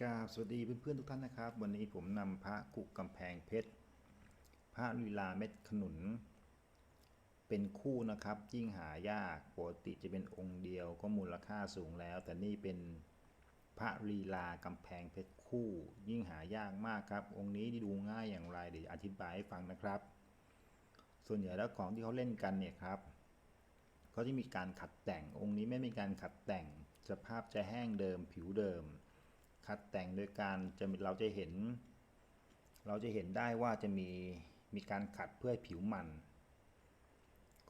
กราบสวัสดีเพื่อนๆทุกท่านนะครับ วันนี้ผมนำพระกุกกำแพงเพชรพระลีลาเม็ดขนุน เป็นคู่นะครับยิ่งหายากปกติจะเป็นองค์เดียวก็มูลค่าสูงแล้ว แต่นี่เป็นพระลีลากำแพงเพชรคู่ ยิ่งหายากมากครับ องค์นี้ดูง่ายอย่างไรเดี๋ยวอธิบายให้ฟังนะครับ ส่วนใหญ่แล้วของที่เขาเล่นกันเนี่ยครับก็จะมีการขัดแต่งองค์นี้ไม่มีการขัดแต่งสภาพจะแห้งเดิมผิวเดิม ขัดแต่งโดยการจะเราจะเห็น เราจะเห็นได้ว่าจะมีมีการขัดเพื่อผิวมัน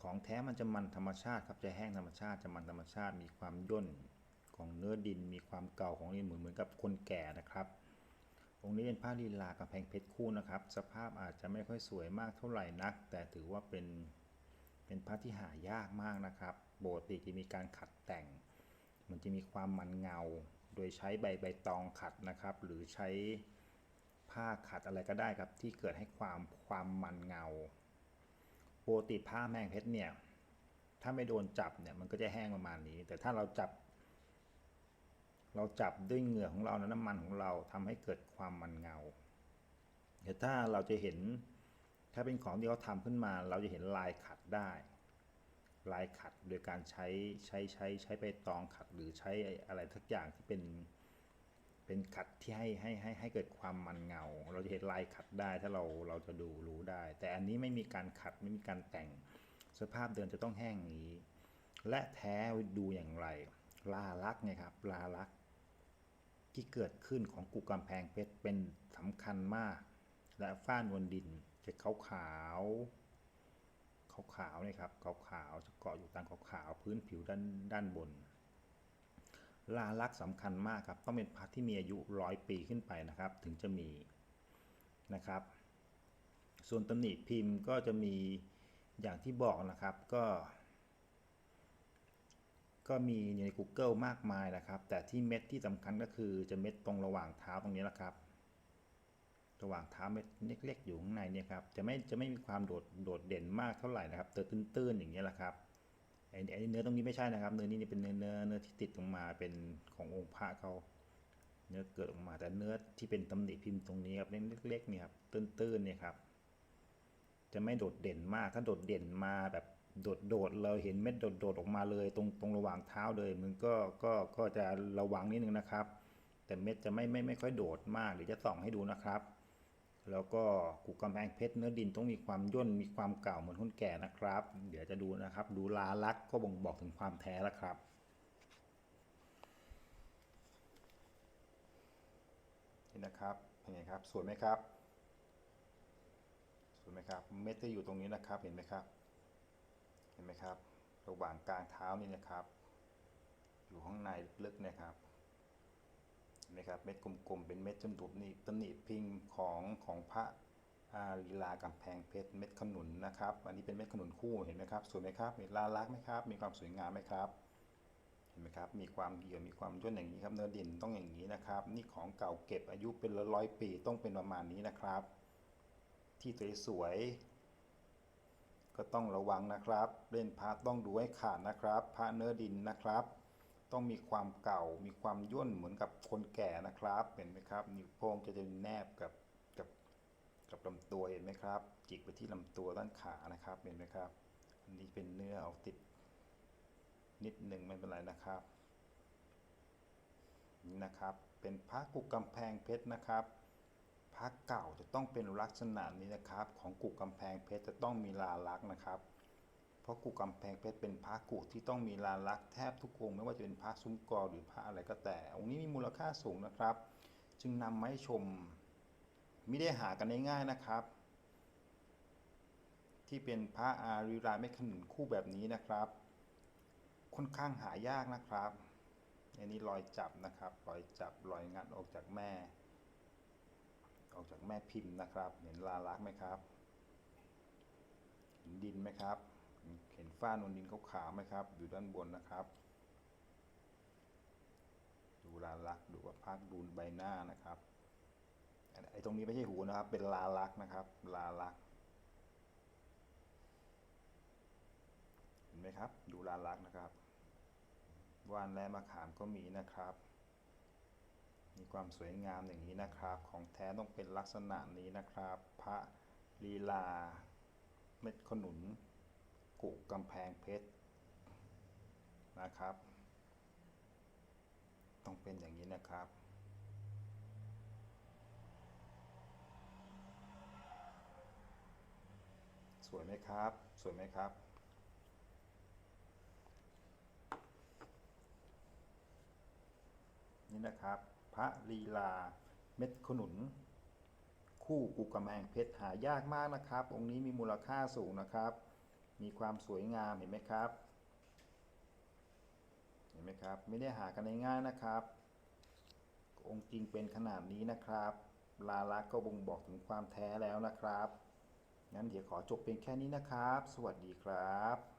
ของแท้มันจะมันธรรมชาติครับจะแห้งธรรมชาติจะมันธรรมชาติมีความย่นของเนื้อดิน มีความเก่าของนี่เหมือนเหมือนกับคนแก่นะครับองค์นี้เป็นผ้าลีลากำแพงเพชรคู่นะครับ สภาพอาจจะไม่ค่อยสวยมากเท่าไหร่นัก แต่ถือว่าเป็นเป็นผ้าที่หายากมากนะครับปกติจะมีการขัดแต่ง มันจะมีความมันเงา โดยใช้ใบใบตองขัดนะครับ หรือใช้ผ้าขัดอะไรก็ได้ครับ ที่เกิดให้ความความมันเงาปกติผ้าแมงเพชรเนี่ย ถ้าไม่โดนจับเนี่ยมันก็จะแห้งประมาณนี้ แต่ถ้าเราจับ เราจับด้วยเหงื่อของเราและน้ำมันของเราทำให้เกิดความมันเงาแต่ถ้าเราจะเห็นถ้าเป็นของที่เขาทำขึ้นมา เราจะเห็นลายขัดได้ ลายขัดโดยการใช้ใช้ใช้ใช้ใบตองขัดหรือใช้อะไรทักอย่างที่เป็นเป็นขัดที่ให้ให้ให้ให้เกิดความมันเงา เราจะเห็นลายขัดได้ถ้าเราเราจะดูรู้ได้ แต่อันนี้ไม่มีการขัดไม่มีการแต่งสภาพเดิมจะต้องแห้งนี้ และแท้ดูอย่างไร ลาลักษ์ไงครับลาลักษ์ที่เกิดขึ้นของกุกำแพงเพชรเป็นสำคัญมาก และฝ้านวลดินจะขาวขาวๆ ขาวๆนี่ครับขาวๆจะเกาะอยู่ตามขาวๆพื้นผิวด้านด้านบน ลาลักษ์สำคัญมากครับต้องเป็นพัดที่มีอายุร้อยปีขึ้นไปนะครับ ถึงจะมีนะครับ ส่วนตำหนิพิมพ์ก็จะมีอย่างที่บอกนะครับก็ก็มีอยู่ใน Google มากมายนะครับ แต่ที่เม็ดที่สำคัญก็คือจะเม็ดตรงระหว่างเท้าตรงนี้แหละครับ ระหว่างเท้าเม็ดเล็ก ๆ อยู่ข้างในเนี่ยครับจะไม่จะไม่มีความโดดโดดเด่นมากเท่าไหร่นะครับเตอตื้นๆอย่างเงี้ยแหละครับไอ้เนื้อตรงนี้ไม่ใช่นะครับ เนื้อนี้เป็นเนื้อเนื้อเนื้อที่ติดลงมาเป็นขององค์พระเขาเนื้อเกิดออกมาแต่เนื้อที่เป็นตำหนิพิมพ์ตรงนี้ครับเล็กๆเนี่ยครับตื้นๆเนี่ยครับ จะไม่โดดเด่นมากถ้าโดดเด่นมาแบบโดดโดดเราเห็นเม็ดโดดโดดออกมาเลย ตรงตรงระหว่างเท้าเลยมันก็ก็ก็จะระวังนิดนึงนะครับ แต่เม็ดจะไม่ไม่ไม่ค่อยโดดมากเดี๋ยวจะส่องให้ดูนะครับ แล้วก็กูกำแพงเพชรเนื้อดินต้องมีความย่นมีความเก่าเหมือนคนแก่นะครับ เดี๋ยวจะดูนะครับ ดูลาลักษณ์ก็บ่งบอกถึงความแท้แล้วครับนี่นะครับเป็นไงครับสวยไหมครับสวยไหมครับเม็ดจะอยู่ตรงนี้นะครับเห็นไหมครับ เห็นไหมครับ ระหว่างกลางเท้านี่นะครับ อยู่ข้างในลึกๆนะครับ ไหมครับเม็ดกลมๆเป็นเม็ดจนดุบนี่ตำหนิพิงของของพระอาลีลากำแพงเพชรเม็ดขนุนนะครับอันนี้เป็นเม็ดขนุนคู่เห็นไหมครับสวยไหมครับเห็นลาลักไหมครับ มีความสวยงามไหมครับเห็นไหมครับมีความเหี่ยวมีความย่นอย่างนี้ครับเนื้อดินต้องอย่างนี้นะครับ นี่ของเก่าเก็บอายุเป็นร้อยปีต้องเป็นประมาณนี้นะครับ ที่สวยๆก็ต้องระวังนะครับ เล่นพระต้องดูให้ขาดนะครับ พระเนื้อดินนะครับ ต้องมีความเก่า มีความย่นเหมือนกับคนแก่นะครับ เห็นไหมครับ นิ้วโป้งจะจะแนบกับกับกับลำตัวเห็นไหมครับ จิกไปที่ลำตัวด้านขานะครับ เห็นไหมครับ อันนี้เป็นเนื้อเอาติด นิดหนึ่งไม่เป็นไรนะครับนี่นะครับ เป็นพระกุกกำแพงเพชรนะครับพระเก่าจะต้องเป็นลักษณะนี้นะครับ ของกุกำแพงเพชรจะต้องมีลาลักษณ์นะครับ เพราะกุกำแพงเพชรเป็นพระกุที่ต้องมีลาลักษ์แทบทุกองค์ไม่ว่าจะเป็นพระซุ้มกอหรือพระอะไรก็แต่ องค์นี้มีมูลค่าสูงนะครับ จึงนำมาให้ชมไม่ได้หากันง่ายๆนะครับ ที่เป็นพระอารีราไม่ขนุนคู่แบบนี้นะครับ ค่อนข้างหายากนะครับอันนี้รอยจับนะครับรอยจับรอยงัดออกจากแม่ ออกจากแม่พิมพ์นะครับ เห็นลาลักษ์ไหมครับ เห็นดินไหมครับ เห็นฝ้านวลดินเขาขาวไหมครับ อยู่ด้านบนนะครับ ดูลาลักษ์ดูว่าพักดูใบหน้านะครับไอ้ตรงนี้ไม่ใช่หูนะครับ เป็นลาลักษ์นะครับ ลาลักษ์เห็นไหมครับ ดูลาลักษ์นะครับว่านและมะขามก็มีนะครับ มีความสวยงามอย่างนี้นะครับ ของแท้ต้องเป็นลักษณะนี้นะครับ พระลีลา เม็ดขนุน กุกำแพงเพชรนะครับ ต้องเป็นอย่างนี้นะครับ สวยไหมครับ สวยไหมครับ นี่นะครับ พระลีลาเม็ดขนุน คู่กุกกำแพงเพชรหายากมากนะครับ องค์นี้มีมูลค่าสูงนะครับ มีความสวยงามเห็นไหมครับ เห็นไหมครับ ไม่ได้หากันง่ายๆนะครับ องค์จริงเป็นขนาดนี้นะครับ ลาลักษณ์ก็บ่งบอกถึงความแท้แล้วนะครับงั้นเดี๋ยวขอจบเป็นแค่นี้นะครับ สวัสดีครับ